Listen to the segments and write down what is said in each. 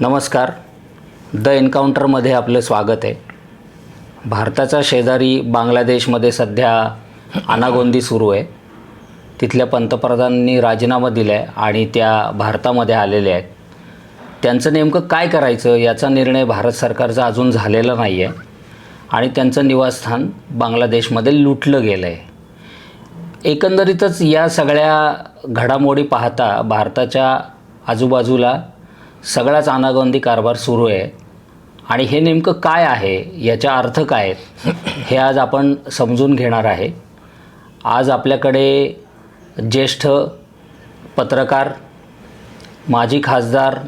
नमस्कार. द एन्काउंटरमध्ये आपलं स्वागत आहे. भारताचा शेजारी बांगलादेशमध्ये सध्या अनागोंदी सुरू आहे. तिथल्या पंतप्रधानांनी राजीनामा दिला आहे आणि त्या भारतामध्ये आलेल्या आहेत. त्यांचं नेमकं काय करायचं याचा निर्णय भारत सरकारचा अजून झालेला नाही आहे आणि त्यांचं निवासस्थान बांगलादेशमध्ये लुटलं गेलं आहे एकंदरीतच या सगळ्या घडामोडी पाहता भारताच्या आजूबाजूला सगळाच अनागोंदी कारभार सुरू आहे. आणि हे नेमकं काय आहे? याचा अर्थ काय हे आज आपण समजून घेणार आहे. आज आपल्याकडे ज्येष्ठ पत्रकार माजी खासदार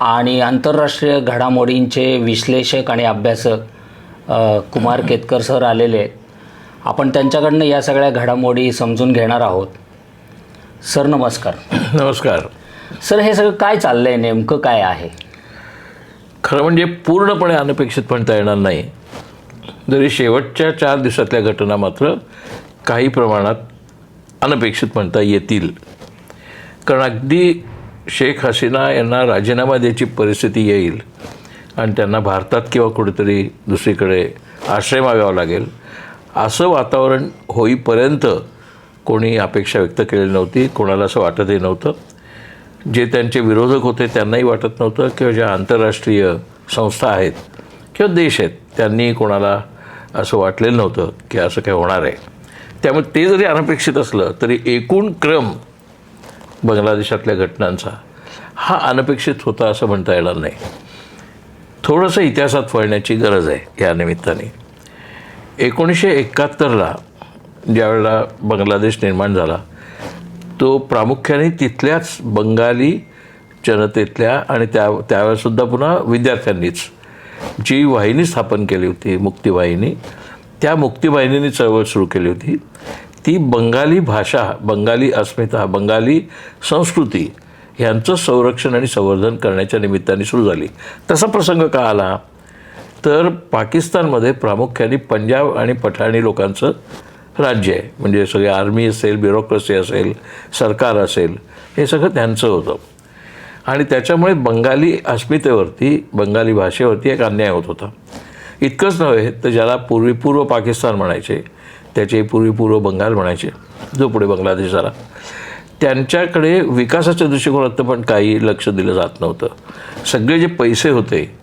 आणि आंतरराष्ट्रीय घडामोडींचे विश्लेषक आणि अभ्यासक कुमार केतकर सर आलेले आहेत. आपण त्यांच्याकडनं या सगळ्या घडामोडी समजून घेणार आहोत. सर नमस्कार. नमस्कार. सर हे सगळं काय चाललंय? नेमकं काय आहे? खरं म्हणजे पूर्णपणे अनपेक्षित म्हणता येणार नाही. जरी शेवटच्या चार दिवसातल्या घटना मात्र काही प्रमाणात अनपेक्षित म्हणता येतील. कारण अगदी शेख हसीना यांना राजीनामा द्यायची परिस्थिती येईल आणि त्यांना भारतात किंवा कुठेतरी दुसरीकडे आश्रय मागावा लागेल असं वातावरण होईपर्यंत कोणी अपेक्षा व्यक्त केलेली नव्हती कोणाला असं वाटतही नव्हतं. जे त्यांचे विरोधक होते त्यांनाही वाटत नव्हतं किंवा ज्या आंतरराष्ट्रीय संस्था आहेत किंवा देश आहेत त्यांनी कोणाला असं वाटलेलं नव्हतं की असं काय होणार आहे. त्यामुळे ते जरी अनपेक्षित असलं तरी एकूण क्रम बांगलादेशातल्या घटनांचा हा अनपेक्षित होता असं म्हणता येणार नाही. थोडंसं इतिहासात वळण्याची गरज आहे या निमित्ताने. एकोणीसशे एकाहत्तरला ज्यावेळेला बांगलादेश निर्माण झाला तो प्रामुख्याने तिथल्याच बंगाली जनतेतल्या आणि त्या त्यावेळेसुद्धा पुन्हा विद्यार्थ्यांनीच. जी वाहिनी स्थापन केली होती मुक्तिवाहिनी त्या मुक्तिवाहिनीने चळवळ सुरू केली होती. ती बंगाली भाषा बंगाली अस्मिता बंगाली संस्कृती ह्यांचं संरक्षण आणि संवर्धन करण्याच्या निमित्ताने सुरू झाली. तसा प्रसंग का आला? तर पाकिस्तानमध्ये प्रामुख्याने पंजाब आणि पठाणी लोकांचं राज्य आहे. म्हणजे सगळे आर्मी असेल ब्युरोक्रेसी असेल सरकार असेल हे सगळं त्यांचं होतं. आणि त्याच्यामुळे बंगाली अस्मितेवरती बंगाली भाषेवरती एक अन्याय होत होता. इतकंच नव्हे तर ज्याला पूर्वी पूर्व पाकिस्तान म्हणायचे त्याचे पूर्वी पूर्व बंगाल म्हणायचे जो पुढे बांगलादेश झाला. त्यांच्याकडे विकासाच्या दृष्टिकोनातनं पण काही लक्ष दिलं जात नव्हतं. सगळे जे पैसे होते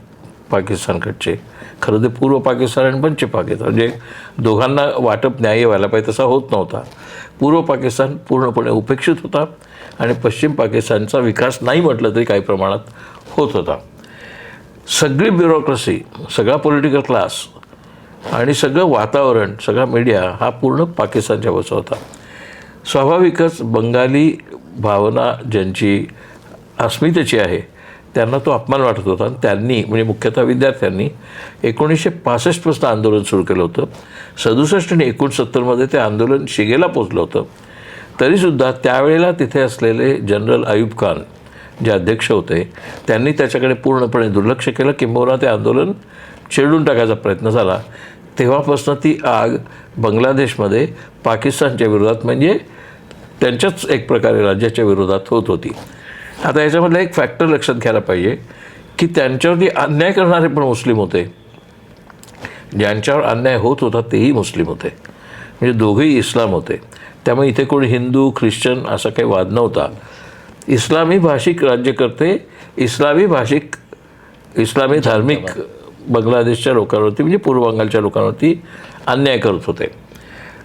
पाकिस्तानकडचे. खरं ते पूर्व पाकिस्तान आणि पंच पाकिस्तान. म्हणजे दोघांना वाटप न्याय व्हायला पाहिजे तसा होत नव्हता. पूर्व पाकिस्तान पूर्णपणे उपेक्षित होता आणि पश्चिम पाकिस्तानचा विकास नाही म्हटलं तरी काही प्रमाणात होत होता. सगळी ब्युरोक्रेसी सगळा पॉलिटिकल क्लास आणि सगळं वातावरण सगळा मीडिया हा पूर्ण पाकिस्तानच्या बस होता. स्वाभाविकच बंगाली भावना ज्यांची अस्मितेची आहे त्यांना तो अपमान वाटत होता. आणि त्यांनी म्हणजे मुख्यतः विद्यार्थ्यांनी एकोणीसशे पासष्टपासून आंदोलन सुरू केलं होतं. सदुसष्ट आणि एकोणसत्तरमध्ये ते आंदोलन शिगेला पोचलं होतं. तरीसुद्धा त्यावेळेला तिथे असलेले जनरल आयुब खान जे अध्यक्ष होते त्यांनी त्याच्याकडे पूर्णपणे दुर्लक्ष केलं. किंबहुना ते आंदोलन चिरडून टाकायचा प्रयत्न झाला. तेव्हापासून ती आग बांगलादेशमध्ये पाकिस्तानच्या विरोधात म्हणजे त्यांच्याच एक प्रकारे राज्याच्या विरोधात होत होती. आता याच्यामधला एक फॅक्टर लक्षात घ्यायला पाहिजे की त्यांच्यावरती अन्याय करणारे पण मुस्लिम होते. ज्यांच्यावर अन्याय होत होता तेही मुस्लिम होते. म्हणजे दोघेही इस्लाम होते. त्यामुळे इथे कोणी हिंदू ख्रिश्चन असा काही वाद नव्हता. इस्लामी भाषिक राज्यकर्ते इस्लामी भाषिक इस्लामी धार्मिक बांगलादेशच्या लोकांवरती म्हणजे पूर्व बंगालच्या लोकांवरती अन्याय करत होते.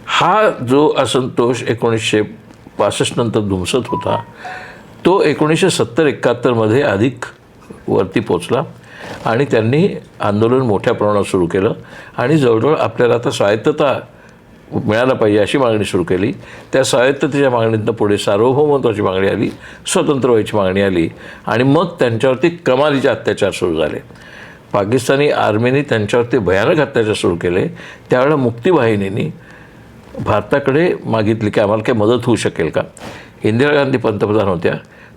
हा जो असंतोष एकोणीसशे पासष्ट नंतर धुमसत होता तो एकोणीसशे सत्तर एकाहत्तरमध्ये अधिक वरती पोचला आणि त्यांनी आंदोलन मोठ्या प्रमाणात सुरू केलं. आणि जवळजवळ आपल्याला आता स्वायत्तता मिळायला पाहिजे अशी मागणी सुरू केली. त्या स्वायत्ततेच्या मागणीतनं पुढे सार्वभौमत्वाची मागणी आली स्वतंत्र व्हायची मागणी आली आणि मग त्यांच्यावरती कमालीचे अत्याचार सुरू झाले. पाकिस्तानी आर्मीने त्यांच्यावरती भयानक अत्याचार सुरू केले. त्यावेळेला मुक्तीवाहिनीनी भारताकडे मागितली की आम्हाला काही मदत होऊ शकेल का? इंदिरा गांधी पंतप्रधान होत्या.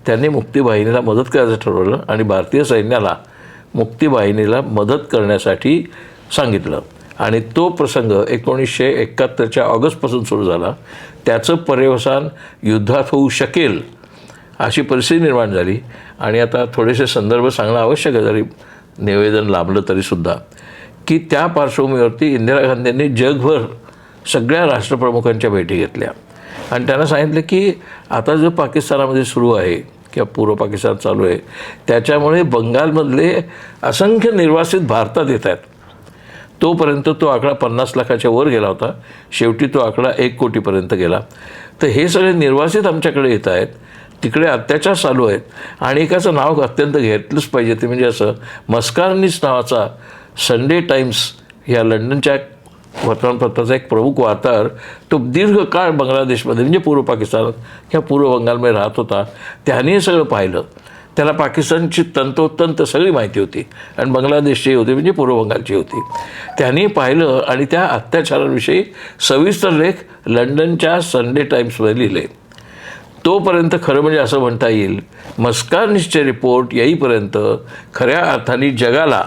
त्यांनी मुक्तीवाहिनीला मदत करायचं ठरवलं आणि भारतीय सैन्याला मुक्तीवाहिनीला मदत करण्यासाठी सांगितलं. आणि तो प्रसंग एकोणीसशे एकाहत्तरच्या ऑगस्टपासून सुरू झाला. त्याचं पर्यवसान युद्धात होऊ शकेल अशी परिस्थिती निर्माण झाली. आणि आता थोडेसे संदर्भ सांगणं आवश्यक आहे जरी निवेदन लांबलं तरीसुद्धा की त्या पार्श्वभूमीवरती इंदिरा गांधींनी जगभर सगळ्या राष्ट्रप्रमुखांच्या भेटी घेतल्या. आणि त्यांना सांगितलं की आता जो पाकिस्तानामध्ये सुरू आहे किंवा पूर्व पाकिस्तान चालू आहे. त्याच्यामुळे बंगालमधले असंख्य निर्वासित भारतात येत आहेत. तोपर्यंत तो आकडा पन्नास लाखाच्या वर गेला होता. शेवटी तो आकडा एक कोटीपर्यंत गेला. तर हे सगळे निर्वासित आमच्याकडे येत आहेत. तिकडे अत्याचार चालू आहेत. आणि एकाचं नाव अत्यंत घेतलंच पाहिजे ते म्हणजे असं मस्कारनीस नावाचा संडे टाइम्स ह्या लंडनच्या वर्तमानपत्राचा एक प्रमुख वार्ताहर तो दीर्घकाळ बांगलादेशमध्ये म्हणजे पूर्व पाकिस्तानात किंवा पूर्व बंगालमध्ये राहत होता. त्याने सगळं पाहिलं. त्याला पाकिस्तानची तंतोतंत सगळी माहिती होती. आणि बांगलादेशची होती म्हणजे पूर्व बंगालची होती. त्यांनी पाहिलं आणि त्या अत्याचाराविषयी सविस्तर लेख लंडनच्या संडे टाईम्समध्ये लिहिले. तोपर्यंत खरं म्हणजे असं म्हणता येईल मस्कारनिसचे रिपोर्ट येईपर्यंत खऱ्या अर्थाने जगाला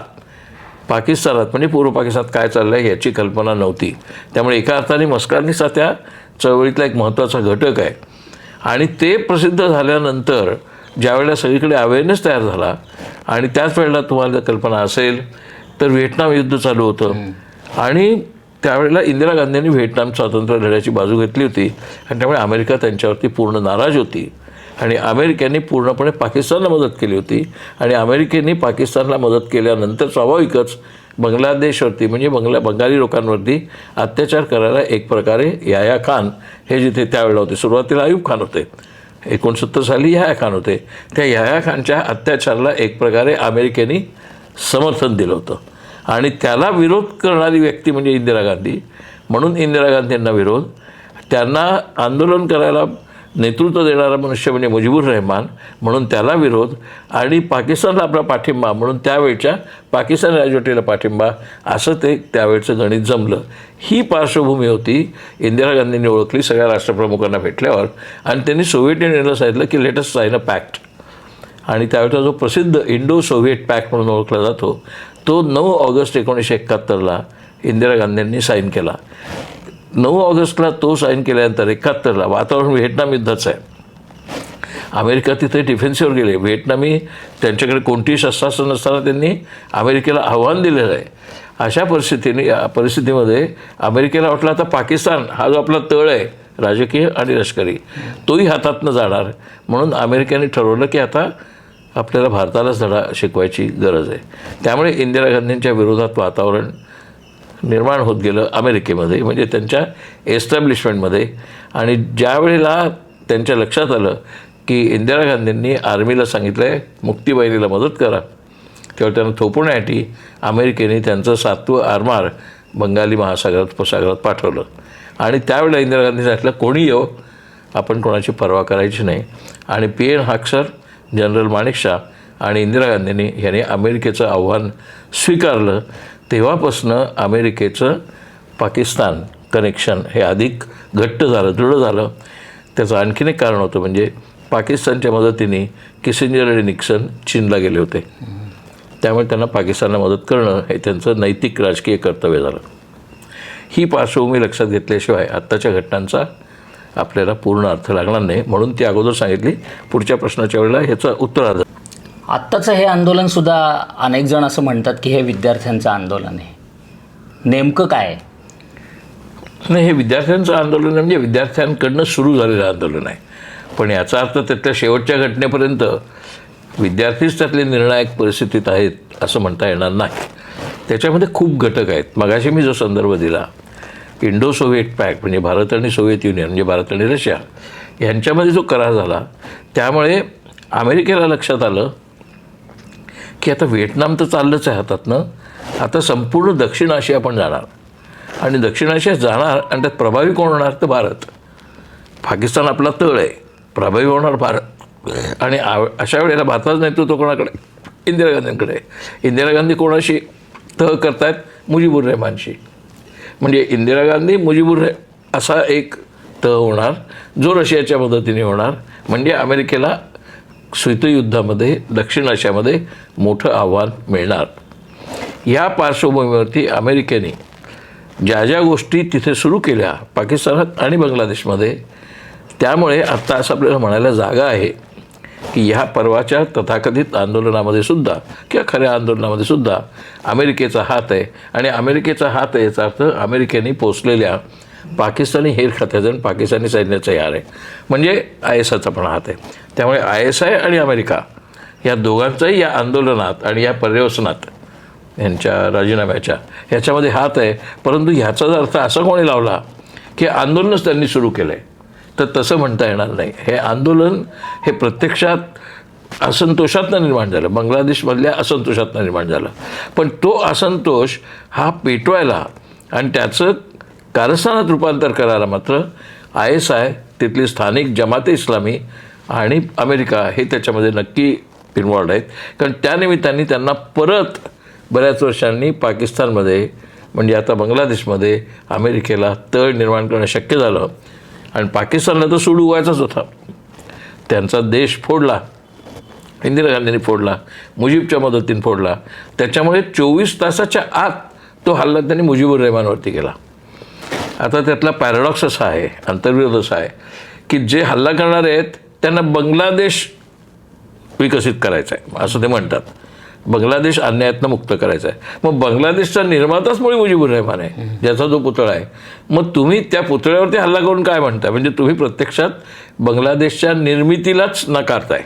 पाकिस्तानात म्हणजे पूर्व पाकिस्तानात काय चाललं आहे याची कल्पना नव्हती. त्यामुळे एका अर्थाने मस्कारणीचा त्या चळवळीतला एक महत्त्वाचा घटक आहे. आणि ते प्रसिद्ध झाल्यानंतर ज्यावेळेला सगळीकडे अवेअरनेस तयार झाला आणि त्याच वेळेला तुम्हाला जर कल्पना असेल तर व्हिएटनाम युद्ध चालू होतं. आणि त्यावेळेला इंदिरा गांधींनी व्हिएटनाम स्वातंत्र्य लढ्याची बाजू घेतली होती आणि त्यामुळे अमेरिका त्यांच्यावरती पूर्ण नाराज होती. आणि अमेरिकेने पूर्णपणे पाकिस्तानला मदत केली होती. आणि अमेरिकेने पाकिस्तानला मदत केल्यानंतर स्वाभाविकच बांगलादेशवरती म्हणजे बंगला बंगाली लोकांवरती अत्याचार करायला एक प्रकारे याया खान हे जिथे त्यावेळेला होते. सुरुवातीला आयुब खान होते. एकोणसत्तर साली याया खान होते. त्या याया खानच्या अत्याचाराला एक प्रकारे अमेरिकेने समर्थन दिलं होतं. आणि त्याला विरोध करणारी व्यक्ती म्हणजे इंदिरा गांधी. म्हणून इंदिरा गांधींना विरोध. त्यांना आंदोलन करायला नेतृत्व देणारा मनुष्य म्हणजे मुजीबुर रहमान म्हणून त्याला विरोध. आणि पाकिस्तानला आपला पाठिंबा म्हणून त्यावेळच्या पाकिस्तान राजवटीला पाठिंबा असं ते त्यावेळचं गणित जमलं. ही पार्श्वभूमी होती. इंदिरा गांधींनी ओळखली सगळ्या राष्ट्रप्रमुखांना भेटल्यावर. आणि त्यांनी सोव्हिएट युनियनला सांगितलं की लेटेस्ट साईन अ पॅक्ट आणि त्यावेळचा जो प्रसिद्ध इंडो सोव्हिएट पॅक्ट म्हणून ओळखला जातो तो नऊ ऑगस्ट एकोणीसशे एकाहत्तरला इंदिरा गांधींनी साईन केला. नऊ ऑगस्टला तो साईन केल्यानंतर एकाहत्तरला वातावरण व्हिएटनाम युद्धाचं आहे. अमेरिका तिथे डिफेन्सवर गेले. व्हिएटनामी त्यांच्याकडे कोणतीही शस्त्रास्त्र नसताना त्यांनी अमेरिकेला आव्हान दिलेलं आहे. अशा परिस्थितीने परिस्थितीमध्ये अमेरिकेला वाटलं आता पाकिस्तान हा जो आपला तळ आहे राजकीय आणि लष्करी तोही हातातनं जाणार. म्हणून अमेरिकेने ठरवलं की आता आपल्याला भारतालाच धडा शिकवायची गरज आहे. त्यामुळे इंदिरा गांधींच्या विरोधात वातावरण निर्माण होत गेलं अमेरिकेमध्ये म्हणजे त्यांच्या एस्टॅब्लिशमेंटमध्ये. आणि ज्या वेळेला त्यांच्या लक्षात आलं की इंदिरा गांधींनी आर्मीला सांगितलं आहे मुक्तीवाहिनीला मदत करा तेव्हा त्यांना थोपवण्यासाठी अमेरिकेने त्यांचं सातवं आरमार बंगाली महासागरात उपसागरात पाठवलं. आणि त्यावेळेला इंदिरा गांधी सांगितलं कोणी येऊ आपण कोणाची पर्वा करायची नाही. आणि P N Haksar general Manekshaw आणि इंदिरा गांधींनी यांनी अमेरिकेचं आव्हान स्वीकारलं. तेव्हापासनं अमेरिकेचं पाकिस्तान कनेक्शन हे अधिक घट्ट झालं दृढ झालं. त्याचं आणखीन एक कारण होतं म्हणजे पाकिस्तानच्या मदतीने किसिंजर आणि निक्सन चीनला गेले होते. त्यामुळे त्यांना पाकिस्तानला मदत करणं हे त्यांचं नैतिक राजकीय कर्तव्य झालं. ही पार्श्वभूमी लक्षात घेतल्याशिवाय आत्ताच्या घटनांचा आपल्याला पूर्ण अर्थ लागणार नाही. म्हणून ती अगोदर सांगितली पुढच्या प्रश्नाच्या वेळेला ह्याचं उत्तरार्ध आत्ताचं हे आंदोलनसुद्धा अनेक जण असं म्हणतात की हे विद्यार्थ्यांचं आंदोलन आहे. नेमकं काय नाही हे विद्यार्थ्यांचं आंदोलन आहे म्हणजे विद्यार्थ्यांकडनं सुरू झालेलं आंदोलन आहे. पण याचा अर्थ त्यातल्या शेवटच्या घटनेपर्यंत विद्यार्थीच त्यातले निर्णायक परिस्थितीत आहेत असं म्हणता येणार नाही. त्याच्यामध्ये खूप घटक आहेत. मगाशी मी जो संदर्भ दिला इंडो सोव्हिएट पॅक म्हणजे भारत आणि सोव्हिएत युनियन म्हणजे भारत आणि रशिया यांच्यामध्ये जो करार झाला त्यामुळे अमेरिकेला लक्षात आलं की आता व्हिएटनाम तर चाललंच आहे हातातनं आता संपूर्ण दक्षिण आशिया पण जाणार. आणि दक्षिण आशियात जाणार आणि त्यात प्रभावी कोण होणार? तर भारत. पाकिस्तान आपला तळ आहे. प्रभावी होणार भारत. आणि आ- अशा वेळेला भारताचं नेतृत्व कोणाकडे? इंदिरा गांधींकडे. आहे. इंदिरा गांधी कोणाशी तह करतायत? मुजीबुर रहमानशी. म्हणजे इंदिरा गांधी मुजीबुर रह असा एक तह होणार जो रशियाच्या मदतीने होणार. म्हणजे अमेरिकेला शीतयुद्धामध्ये दक्षिण आशियामध्ये मोठं आव्हान मिळणार. या पार्श्वभूमीवरती अमेरिकेने ज्या ज्या गोष्टी तिथे सुरू केल्या पाकिस्तानात आणि बांगलादेशमध्ये त्यामुळे आत्ता असं आपल्याला म्हणायला जागा आहे की ह्या परवाच्या तथाकथित आंदोलनामध्ये सुद्धा किंवा खऱ्या आंदोलनामध्ये सुद्धा अमेरिकेचा हात आहे. आणि अमेरिकेचा हात आहे याचा अर्थ अमेरिकेने पोचलेल्या पाकिस्तानी हेर खात्याचा आणि पाकिस्तानी सैन्याचाही यार आहे. म्हणजे आय एस आयचा पण हात आहे. त्यामुळे आय एस आय आणि अमेरिका या दोघांचाही या आंदोलनात आणि या पर्यवसनात यांच्या राजीनाम्याच्या ह्याच्यामध्ये हात आहे. परंतु ह्याचाच अर्थ असा कोणी लावला की आंदोलनच त्यांनी सुरू केलं आहे तर तसं म्हणता येणार नाही. हे आंदोलन हे प्रत्यक्षात असंतोषातनं निर्माण झालं. बांगलादेशमधल्या असंतोषातनं निर्माण झालं. पण तो असंतोष हा पेटवायला आणि त्याचं कारस्थानात रूपांतर करायला मात्र आय एस आय तिथली स्थानिक जमाते इस्लामी आणि अमेरिका हे त्याच्यामध्ये नक्की इन्वॉल्ड आहेत. कारण त्यानिमित्ताने त्यांना परत बऱ्याच वर्षांनी पाकिस्तानमध्ये म्हणजे आता बांगलादेशमध्ये अमेरिकेला तळ निर्माण करणं शक्य झालं. आणि पाकिस्तानला तर सूड उगवायचाच होता. त्यांचा देश फोडला. इंदिरा गांधींनी फोडला. मुजीबच्या मदतीने फोडला. त्याच्यामुळे चोवीस तासाच्या आत तो हल्ला त्यांनी मुजीबुर रहमानवरती केला. आता त्यातला पॅराडॉक्स असा आहे अंतर्विरोध असा आहे की जे हल्ला करणारे आहेत त्यांना बांगलादेश विकसित करायचा आहे असं ते म्हणतात. बांगलादेश अन्यायातनं मुक्त करायचा आहे. मग बांगलादेशचा निर्माताच मुळे मुजीबुर रहमान आहे ज्याचा जो पुतळा आहे. मग तुम्ही त्या पुतळ्यावरती हल्ला करून काय म्हणताय म्हणजे तुम्ही प्रत्यक्षात बांगलादेशच्या निर्मितीलाच नकारताय.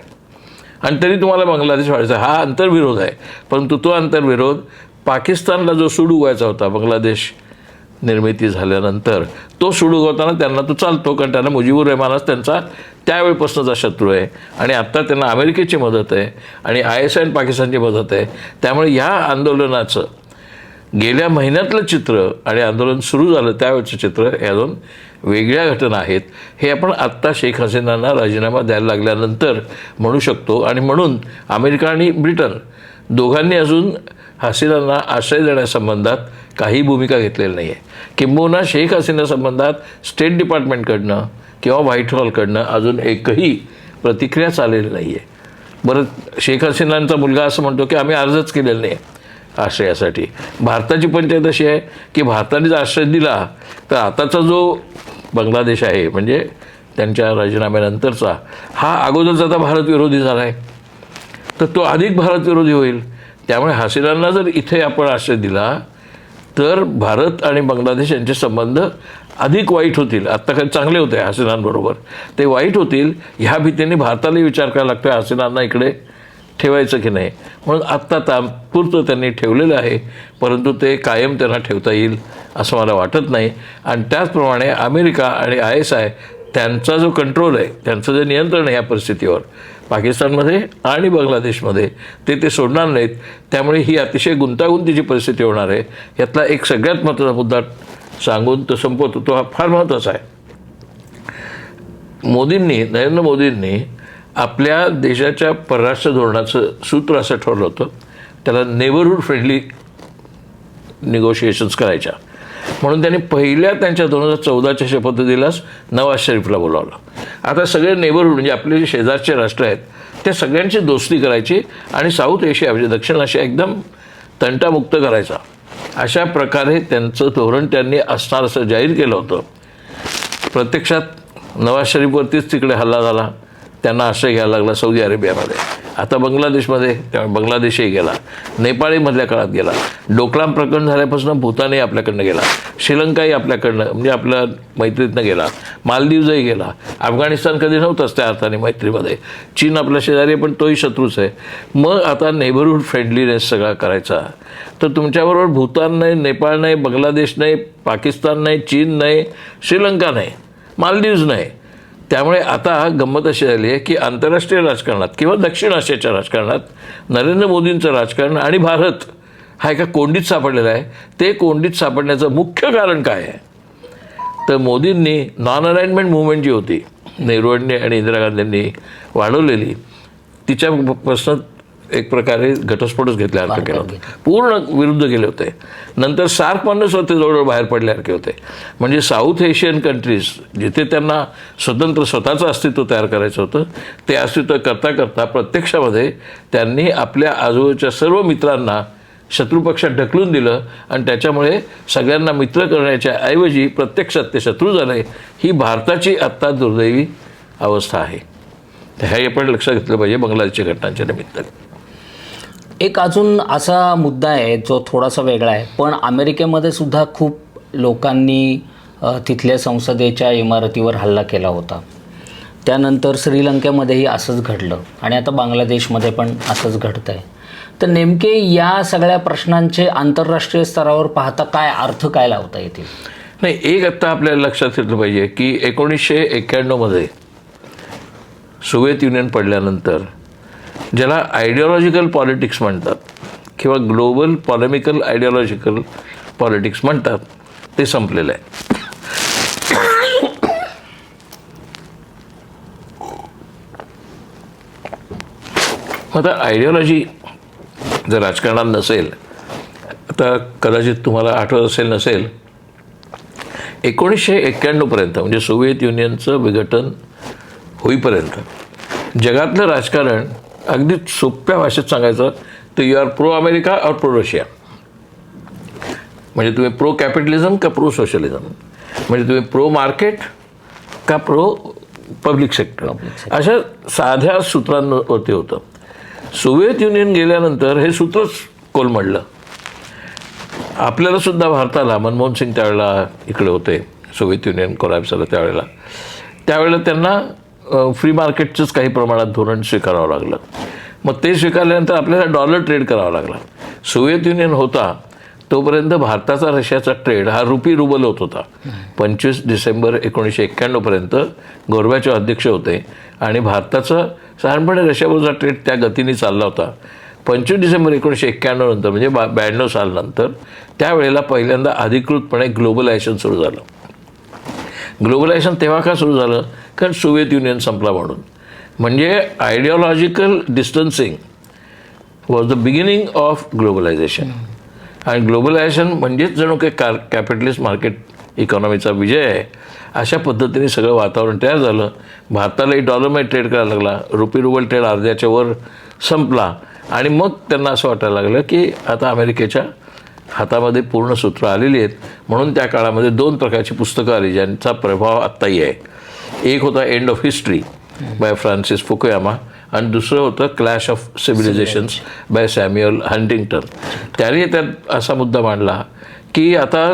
आणि तरी तुम्हाला बांगलादेश व्हायचा हा आंतरविरोध आहे. परंतु तो आंतरविरोध पाकिस्तानला जो सूड उगायचा होता बांगलादेश निर्मिती झाल्यानंतर तो सुडगवताना त्यांना तो चालतो कारण त्यांना मुजीबुर रहमानच त्यांचा त्यावेळेपासूनचा शत्रू आहे. आणि आत्ता त्यांना अमेरिकेची मदत आहे आणि आय एस आय आणि पाकिस्तानची मदत आहे. त्यामुळे ह्या आंदोलनाचं गेल्या महिन्यातलं चित्र आणि आंदोलन सुरू झालं त्यावेळचं चित्र ह्या दोन वेगळ्या घटना आहेत. हे आपण आत्ता शेख हसीनांना राजीनामा द्यायला लागल्यानंतर म्हणू शकतो. आणि म्हणून अमेरिका आणि ब्रिटन दोघांनी अजून हसीनांना आश्रय देण्यासंबंधात काही भूमिका घेतलेली नाही आहे किंबहुना शेख हसीनासंबंधात स्टेट डिपार्टमेंटकडनं किंवा व्हाईट हॉलकडनं अजून एकही प्रतिक्रिया चाललेली नाही आहे बरं शेख हसीनांचा मुलगा असं म्हणतो की आम्ही अर्जच केलेला नाही आश्रयासाठी. भारताची पंचायत अशी आहे की भारताने जर आश्रय दिला तर आताचा जो बांगलादेश आहे म्हणजे त्यांच्या राजीनाम्यानंतरचा हा अगोदरचा आता भारत विरोधी झाला आहे तर तो अधिक भारतविरोधी होईल. त्यामुळे हसीनांना जर इथे आपण आश्रय दिला तर भारत आणि बांगलादेश यांचे संबंध अधिक वाईट होतील. आत्ता काही चांगले होते हसीनांबरोबर ते वाईट होतील ह्या भीतीने भारतालाही विचार करायला लागतो हसीनांना इकडे ठेवायचं की नाही. म्हणून आत्ता तात्पुरतं त्यांनी ठेवलेलं आहे परंतु ते कायम त्यांना ठेवता येईल असं मला वाटत नाही. आणि त्याचप्रमाणे अमेरिका आणि आय एस आय त्यांचा जो कंट्रोल आहे त्यांचं जे नियंत्रण आहे या परिस्थितीवर पाकिस्तानमध्ये आणि बांगलादेशमध्ये. ते ते सोडणार नाहीत. त्यामुळे ही अतिशय गुंतागुंतीची परिस्थिती होणार आहे. यातला एक सगळ्यात महत्त्वाचा मुद्दा सांगून तो संपवतो. तो हा फार महत्त्वाचा आहे. मोदींनी नरेंद्र मोदींनी आपल्या देशाच्या परराष्ट्र धोरणाचं सूत्र असं ठरवलं होतं. त्याला नेबरहूड फ्रेंडली निगोशिएशन्स करायच्या. म्हणून त्यांनी पहिल्या त्यांच्या दोन हजार चौदाच्या शपथविधीलाच नवाज शरीफला बोलावलं. आता सगळे नेबरहूड म्हणजे आपले जे शेजारचे राष्ट्र आहेत त्या सगळ्यांची दोस्ती करायची आणि साऊथ एशिया म्हणजे दक्षिण आशिया एकदम तंटामुक्त करायचा. अशा प्रकारे त्यांचं धोरण त्यांनी असणार असं जाहीर केलं होतं. प्रत्यक्षात नवाज शरीफवरतीच तिकडे हल्ला झाला. त्यांना आश्रय घ्यायला लागला सौदी अरेबियामध्ये. आता बांगलादेशमध्ये त्यामुळे बांगलादेशही गेला. नेपाळीमधल्या काळात गेला. डोकलाम प्रकरण झाल्यापासून भूतानही आपल्याकडनं गेला. श्रीलंकाही आपल्याकडनं म्हणजे आपल्या मैत्रीतनं गेला. मालदीवजही गेला. अफगाणिस्तान कधी नव्हतंच त्या अर्थाने मैत्रीमध्ये. चीन आपल्या शेजारी आहे, पण तोही शत्रूच आहे. मग आता नेबरहूड फ्रेंडलीनेस सगळा करायचा. तर तुमच्याबरोबर भूतान नाही नेपाळ नाही बांगलादेश नाही पाकिस्तान नाही चीन नाही श्रीलंका नाही मालदीव्ज नाही. त्यामुळे आता गंमत अशी झाली आहे की आंतरराष्ट्रीय राजकारणात किंवा दक्षिण आशियाच्या राजकारणात नरेंद्र मोदींचं राजकारण आणि भारत हा एका कोंडीत सापडलेला आहे. ते कोंडीत सापडण्याचं मुख्य कारण काय आहे? तर मोदींनी नॉन अलाइनमेंट मुवमेंट जी होती नेहरूंनी आणि इंदिरा गांधींनी वाढवलेली तिच्यापासून एक प्रकारे घटस्फोटच घेतल्यासारखं केलं होतं पूर्ण विरुद्ध गेले होते. नंतर सार्कमधून स्वतः जवळजवळ बाहेर पडल्यासारखे होते. म्हणजे साऊथ एशियन कंट्रीज जिथे त्यांना स्वतंत्र स्वतःचं अस्तित्व तयार करायचं होतं ते अस्तित्व करता करता प्रत्यक्षामध्ये त्यांनी आपल्या आजूबाजूच्या सर्व मित्रांना शत्रुपक्षात ढकलून दिलं आणि त्याच्यामुळे सगळ्यांना मित्र करण्याच्या ऐवजी प्रत्यक्षात ते शत्रू झाले ही भारताची आत्ता दुर्दैवी अवस्था आहे. हे आपण लक्षात घेतलं पाहिजे बांगलादेशच्या घटनांच्या निमित्ताने. एक अजून असा मुद्दा आहे जो थोडासा वेगळा आहे पण अमेरिकेमध्ये सुद्धा खूप लोकांनी तिथल्या संसदेच्या इमारतीवर हल्ला केला होता. त्यानंतर श्रीलंकेमध्येही असंच घडलं आणि आता बांगलादेशमध्ये पण असंच घडतं आहे तर नेमके या सगळ्या प्रश्नांचे आंतरराष्ट्रीय स्तरावर पाहता काय अर्थ काय लावता येतील? नाही एक आत्ता आपल्याला लक्षात घेतलं पाहिजे की एकोणीसशे एक्क्याण्णवमध्ये सोव्हिएत युनियन पडल्यानंतर ज्याला आयडिओलॉजिकल पॉलिटिक्स म्हणतात किंवा ग्लोबल पॉलेमिकल आयडिओलॉजिकल पॉलिटिक्स म्हणतात ते संपलेलं आहे. आता आयडिओलॉजी जर राजकारणात नसेल आता कदाचित तुम्हाला आठवत असेल नसेल एकोणीसशे एक्क्याण्णवपर्यंत म्हणजे सोव्हिएत युनियनचं विघटन होईपर्यंत जगातलं राजकारण अगदी सोप्या भाषेत सांगायचं तर यू आर प्रो अमेरिका और प्रो रशिया म्हणजे तुम्ही प्रो कॅपिटलिझम का प्रो सोशलिझम म्हणजे तुम्ही प्रो मार्केट का प्रो पब्लिक सेक्टर अशा साध्या सूत्रांवरती होतं. सोव्हिएत युनियन गेल्यानंतर हे सूत्रच कोलमडलं. आपल्याला सुद्धा भारताला मनमोहन सिंग त्यावेळेला इकडे होते. सोव्हिएत युनियन कोलॅप्स झालं त्यावेळेला. त्यावेळेला त्यांना फ्री मार्केटचंच काही प्रमाणात धोरण स्वीकारावं लागलं. मग ते स्वीकारल्यानंतर आपल्याला डॉलर ट्रेड करावा लागला. सोव्हिएत युनियन होता तोपर्यंत भारताचा रशियाचा ट्रेड हा रुपी रुबल होत होता. पंचवीस डिसेंबर एकोणीसशे एक्क्याण्णवपर्यंत गोरब्याचे अध्यक्ष होते आणि भारताचा साधारणपणे रशियाबरोबरचा ट्रेड त्या गतीने चालला होता. पंचवीस डिसेंबर एकोणीसशे एक्क्याण्णव नंतर म्हणजे बा ब्याण्णव सालनंतर त्यावेळेला पहिल्यांदा अधिकृतपणे ग्लोबलायझेशन सुरू झालं. ग्लोबलायझेशन तेव्हा का सुरू झालं? कारण सोव्हिएत युनियन संपला म्हणून. म्हणजे ideological distancing was the beginning of globalisation आणि ग्लोबलायझेशन म्हणजेच जणू काही कार कॅपिटलिस्ट मार्केट इकॉनॉमीचा विजय आहे. अशा पद्धतीने सगळं वातावरण तयार झालं. भारतालाही डॉलरमध्ये ट्रेड करायला लागला. रुपी रुबल ट्रेड अर्ध्याच्या वर संपला. आणि मग त्यांना असं वाटायला लागलं की आता अमेरिकेच्या हातामध्ये पूर्ण सूत्र आलेली आहेत. म्हणून त्या काळामध्ये दोन प्रकारची पुस्तकं आली ज्यांचा प्रभाव आत्ताही आहे. एक होता end of history by Francis Fukuyama आणि दुसरं होतं clash of civilisations by Samuel Huntington त्याने त्यात असा मुद्दा मांडला की आता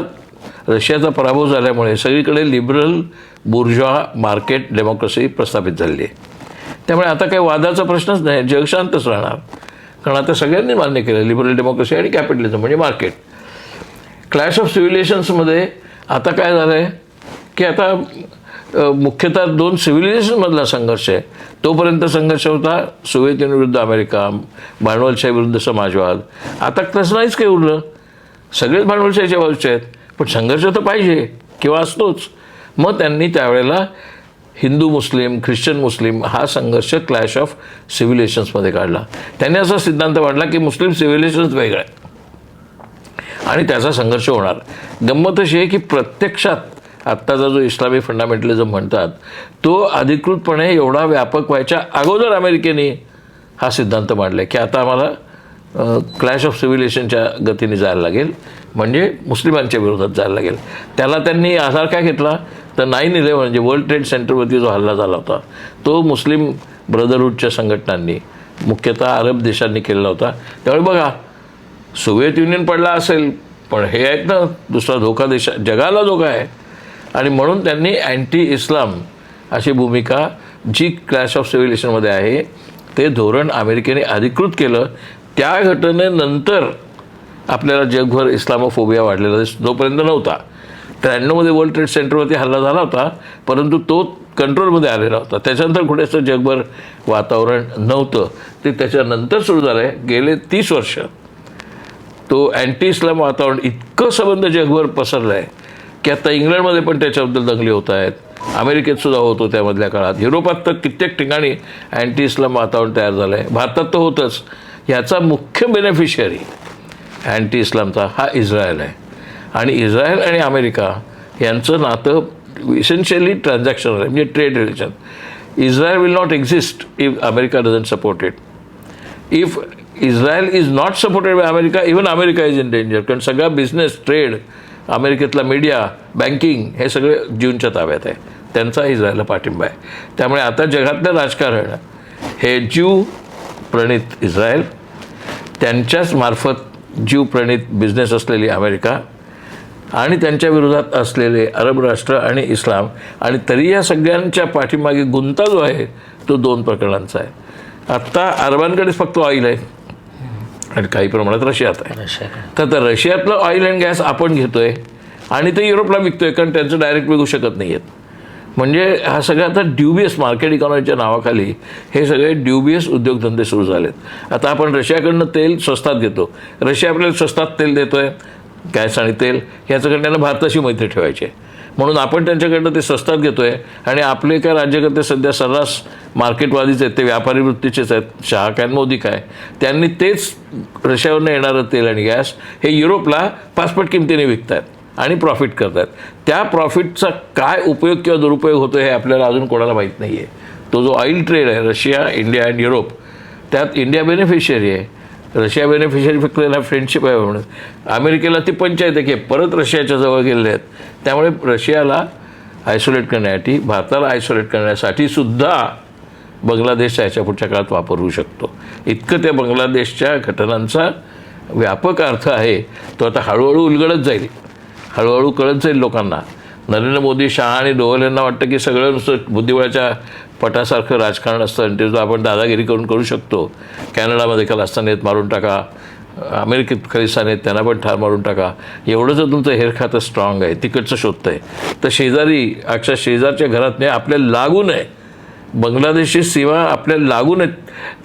रशियाचा पराभव झाल्यामुळे सगळीकडे लिबरल बुर्जॉ मार्केट डेमोक्रेसी प्रस्थापित झालेली आहे. त्यामुळे आता काही वादाचा प्रश्नच नाही जग शांतच राहणार. कारण आता सगळ्यांनी मान्य केलं लिबरल डेमोक्रेसी आणि कॅपिटलिझम म्हणजे मार्केट क्लॅश ऑफ सिव्हिलेशन्समध्ये आता काय झालं आहे की आता मुख्यतः दोन सिव्हिलायझेशनमधला संघर्ष आहे. तोपर्यंत संघर्ष होता सोव्हिएत विरुद्ध अमेरिका भांडवलशाही विरुद्ध समाजवाद. आता तसं नाहीच काही उरलं. सगळेच भांडवलशाहीच्या बाजूचे आहेत. पण संघर्ष तर पाहिजे किंवा असतोच. मग त्यांनी त्यावेळेला हिंदू मुस्लिम ख्रिश्चन मुस्लिम हा संघर्ष क्लॅश ऑफ सिव्हिलेशन्समध्ये काढला. त्यांनी असा सिद्धांत मांडला की मुस्लिम सिव्हिलेशन्स वेगळं आहे आणि त्याचा संघर्ष होणार. गंमत अशी आहे की प्रत्यक्षात आत्ताचा जो इस्लामी फंडामेंटलिझम म्हणतात तो अधिकृतपणे एवढा व्यापक व्हायच्या अगोदर अमेरिकेने हा सिद्धांत मांडला की आता आम्हाला क्लॅश ऑफ सिव्हिलेशनच्या गतीने जायला लागेल म्हणजे मुस्लिमांच्या विरोधात जायला लागेल. त्याला त्यांनी आधार काय घेतला? तर नाईन इलेव्हन म्हणजे वर्ल्ड ट्रेड सेंटरवरती जो हल्ला झाला होता तो मुस्लिम ब्रदरहूडच्या संघटनांनी मुख्यतः अरब देशांनी केलेला होता. त्यावेळी बघा सोव्हिएत युनियन पडला असेल पण हे आहेत ना दुसरा धोका देशा जगाला धोका आहे. आणि म्हणून त्यांनी अँटी इस्लाम अशी भूमिका जी क्लॅश ऑफ सिव्हिलेशनमध्ये आहे ते धोरण अमेरिकेने अधिकृत केलं. त्या घटनेनंतर आपल्याला जगभर इस्लामोफोबिया वाढलेला जोपर्यंत नव्हता. त्र्याण्णवमध्ये वर्ल्ड ट्रेड सेंटरवरती हल्ला झाला होता परंतु तो कंट्रोलमध्ये आलेला होता. त्याच्यानंतर कुठेच जगभर वातावरण नव्हतं. ते त्याच्यानंतर सुरू झालं आहे गेले तीस वर्ष. तो अँटी इस्लाम वातावरण इतकं संबंध जगभर पसरलं आहे की आता इंग्लंडमध्ये पण त्याच्याबद्दल दंगली होत आहेत. अमेरिकेत सुद्धा होतो त्यामधल्या काळात. युरोपात तर कित्येक ठिकाणी अँटी इस्लाम वातावरण तयार झालं आहे भारतात तर होतंच. याचा मुख्य बेनिफिशियरी अँटी इस्लामचा हा इस्रायल आहे. आणि इस्रायल आणि अमेरिका यांचं नातं इसेन्शियली ट्रान्झॅक्शनल आहे म्हणजे trade relation Israel will not exist if America doesn't support it if Israel is not supported by America even America is in danger कारण सगळा बिझनेस ट्रेड अमेरिकेतला मीडिया बँकिंग हे सगळे जूनच्या ताब्यात आहे. त्यांचा इस्रायलला पाठिंबा आहे. त्यामुळे आता जगातलं राजकारण हे ज्यू प्रणित इस्रायल त्यांच्याच मार्फत ज्यू प्रणित बिझनेस असलेली अमेरिका आणि त्यांच्या विरोधात असलेले अरब राष्ट्र आणि इस्लाम आणि तरी या सगळ्यांच्या पाठीमागे गुंता जो आहे तो दोन प्रकरणांचा आहे. आत्ता अरबांकडेच फक्त ऑइल आहे. आणि काही प्रमाणात रशियात आहे. तर तर रशियातलं ऑइल अँड गॅस आपण घेतोय आणि ते युरोपला विकतोय कारण त्यांचं डायरेक्ट विकू शकत नाही आहेत म्हणजे हा सगळा आता ड्युबियस मार्केट इकॉनॉमीच्या नावाखाली हे सगळे ड्युबियस उद्योगधंदे सुरू झालेत. आता आपण रशियाकडनं तेल स्वस्तात घेतो. रशिया आपल्याला स्वस्तात तेल देतोय गॅस आणि तेल ह्याच्याकडनं त्यांना भारताशी मैत्री ठेवायची आहे. म्हणून आपण त्यांच्याकडनं ते स्वस्तात आहे आणि आपले काय राज्यकर्ते सध्या सर्रास मार्केटवादीच आहेत ते व्यापारी वृत्तीचेच आहेत शहा काय मोदी काय त्यांनी तेच रशियावरनं येणारं तेल आणि गॅस हे युरोपला पाचपट किमतीने विकतायत आणि प्रॉफिट करतायत. त्या प्रॉफिटचा काय उपयोग किंवा दुरुपयोग होतो हे आपल्याला अजून कोणाला माहीत नाही आहे तो जो ऑइल ट्रेड आहे रशिया इंडिया अँड युरोप त्यात इंडिया बेनिफिशियरी आहे. रशिया बेनिफिशरी फक्त फ्रेंडशिप आहे म्हणून. अमेरिकेला ती पंचायत आहे की परत रशियाच्या जवळ गेलेले आहेत. त्यामुळे रशियाला आयसोलेट करण्यासाठी भारताला आयसोलेट करण्यासाठी सुद्धा बांगलादेश याच्या पुढच्या काळात वापर होऊ शकतो. इतकं त्या बांगलादेशच्या घटनांचा व्यापक अर्थ आहे. तो आता हळूहळू उलगडत जाईल. हळूहळू कळत जाईल लोकांना. नरेंद्र मोदी शहा आणि डोवल यांना वाटतं की सगळं नुसतं बुद्धिबळाच्या पटासारखं राजकारण असतं आणि ते आपण दादागिरी करून करू शकतो. कॅनडामध्ये खलिस्तानीत मारून टाका. अमेरिकेत खलिस्तान आहेत त्यांना पण ठार मारून टाका. एवढं जर तुमचं हेर खातं स्ट्रॉंग आहे तिकडचं शोधतं आहे तर शेजारी अक्षर शेजारच्या घरात नाही आपल्याला लागून आहे बांगलादेशची सीमा आपल्या लागून आहेत.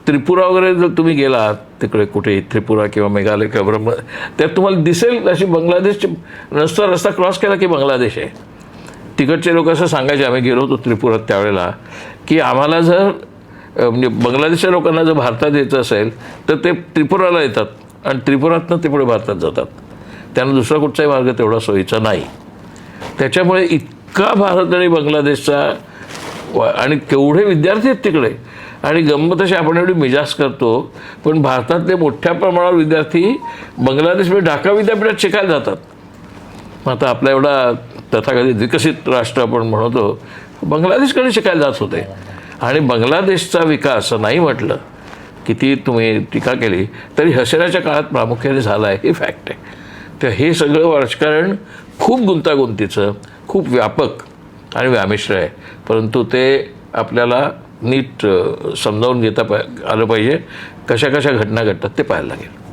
त्रिपुरा वगैरे जर तुम्ही गेला तिकडे कुठे त्रिपुरा किंवा मेघालय किंवा ब्रह्म त्यात तुम्हाला दिसेल अशी बांगलादेशची रस्ता रस्ता क्रॉस केला की बांगलादेश आहे. तिकडचे लोक असं सांगायचे आम्ही गेलो होतो त्रिपुरात त्यावेळेला की आम्हाला जर म्हणजे बांगलादेशच्या लोकांना जर भारतात यायचं असेल तर ते त्रिपुराला येतात आणि त्रिपुरातनं ते पुढे भारतात जातात. त्यांना दुसरा कुठचाही मार्ग तेवढा सोयीचा नाही. त्याच्यामुळे इतका भारत आणि बांगलादेशचा आणि केवढे विद्यार्थी आहेत तिकडे. आणि गंमत अशी आपण एवढी मिजाज करतो पण भारतातले मोठ्या प्रमाणावर विद्यार्थी बांगलादेशमध्ये म्हणजे ढाका विद्यापीठात शिकायला जातात. मग आता आपला एवढा तथाकथित विकसित राष्ट्र आपण म्हणतो बांगलादेशकडे शिकायला जात होते. आणि बांगलादेशचा विकास नाही म्हटलं किती तुम्ही टीका केली तरी हसेनाच्या काळात प्रामुख्याने झाला आहे हे फॅक्ट आहे. तर हे सगळं राजकारण खूप गुंतागुंतीचं खूप व्यापक आणि व्यामिश्र आहे. परंतु ते आपल्याला नीट समजावून घेता पा आलं पाहिजे. कशा कशा घटना घडतात ते पाहायला लागेल.